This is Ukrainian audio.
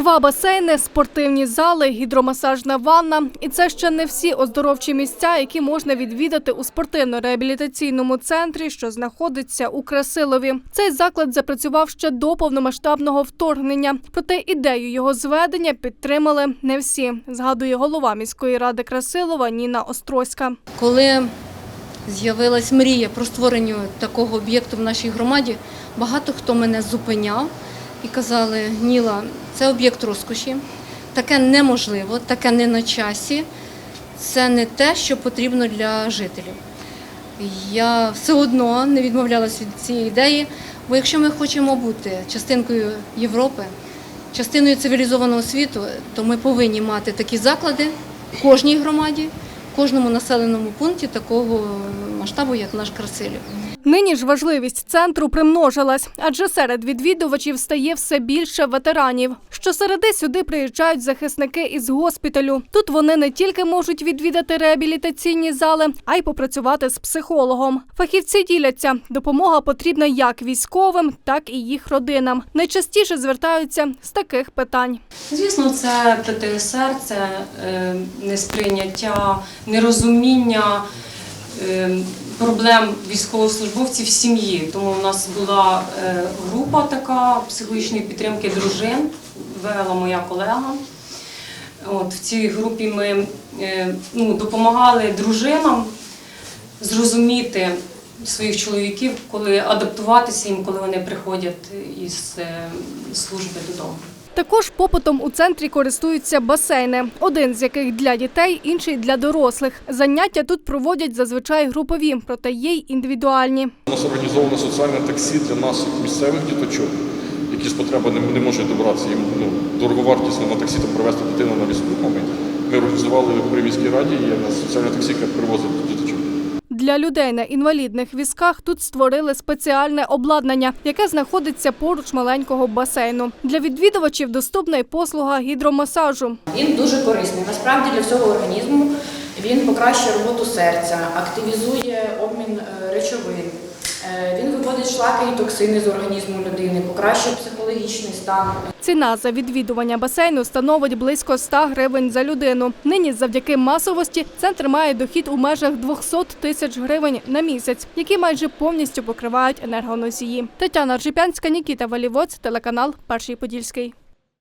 Два басейни, спортивні зали, гідромасажна ванна. І це ще не всі оздоровчі місця, які можна відвідати у спортивно-реабілітаційному центрі, що знаходиться у Красилові. Цей заклад запрацював ще до повномасштабного вторгнення. Проте ідею його зведення підтримали не всі, згадує голова міської ради Красилова Ніна Острозька. Коли з'явилась мрія про створення такого об'єкту в нашій громаді, багато хто мене зупиняв і казали, Ніла, це об'єкт розкоші, таке неможливо, таке не на часі, це не те, що потрібно для жителів. Я все одно не відмовлялась від цієї ідеї, бо якщо ми хочемо бути частинкою Європи, частиною цивілізованого світу, то ми повинні мати такі заклади в кожній громаді, в кожному населеному пункті такого масштабу, як наш Красилів. Нині ж важливість центру примножилась, адже серед відвідувачів стає все більше ветеранів. Щосереди сюди приїжджають захисники із госпіталю. Тут вони не тільки можуть відвідати реабілітаційні зали, а й попрацювати з психологом. Фахівці діляться, допомога потрібна як військовим, так і їх родинам. Найчастіше звертаються з таких питань. Звісно, це ПТСР, це е, несприйняття, нерозуміння е, проблем військовослужбовців в сім'ї. Тому у нас була е, група така психологічної підтримки дружин, вела моя колега. От, в цій групі ми е, ну, допомагали дружинам зрозуміти своїх чоловіків, коли адаптуватися їм, коли вони приходять із е, служби додому. Також попитом у центрі користуються басейни, один з яких для дітей, інший для дорослих. Заняття тут проводять зазвичай групові, проте є й індивідуальні. У нас організовано соціальне таксі для наших місцевих діточок, які з потреби не, можуть добратися. Їм ну, дороговартісно на таксі там привезти дитину на візку. Ми, ми організували при міській раді є у нас соціальне таксі, яке привозить діточок. Для людей на інвалідних візках тут створили спеціальне обладнання, яке знаходиться поруч маленького басейну. Для відвідувачів доступна й послуга гідромасажу. Він дуже корисний. Насправді для всього організму він покращує роботу серця, активізує обмін е, речовин. Е, Він виводить шлаки і токсини з організму людини, покращує психологічний стан. Ціна за відвідування басейну становить близько 100 гривень за людину. Нині завдяки масовості центр має дохід у межах 200 тисяч гривень на місяць, які майже повністю покривають енергоносії. Тетяна Ржипянська, Нікіта Валівоць, телеканал Перший Подільський.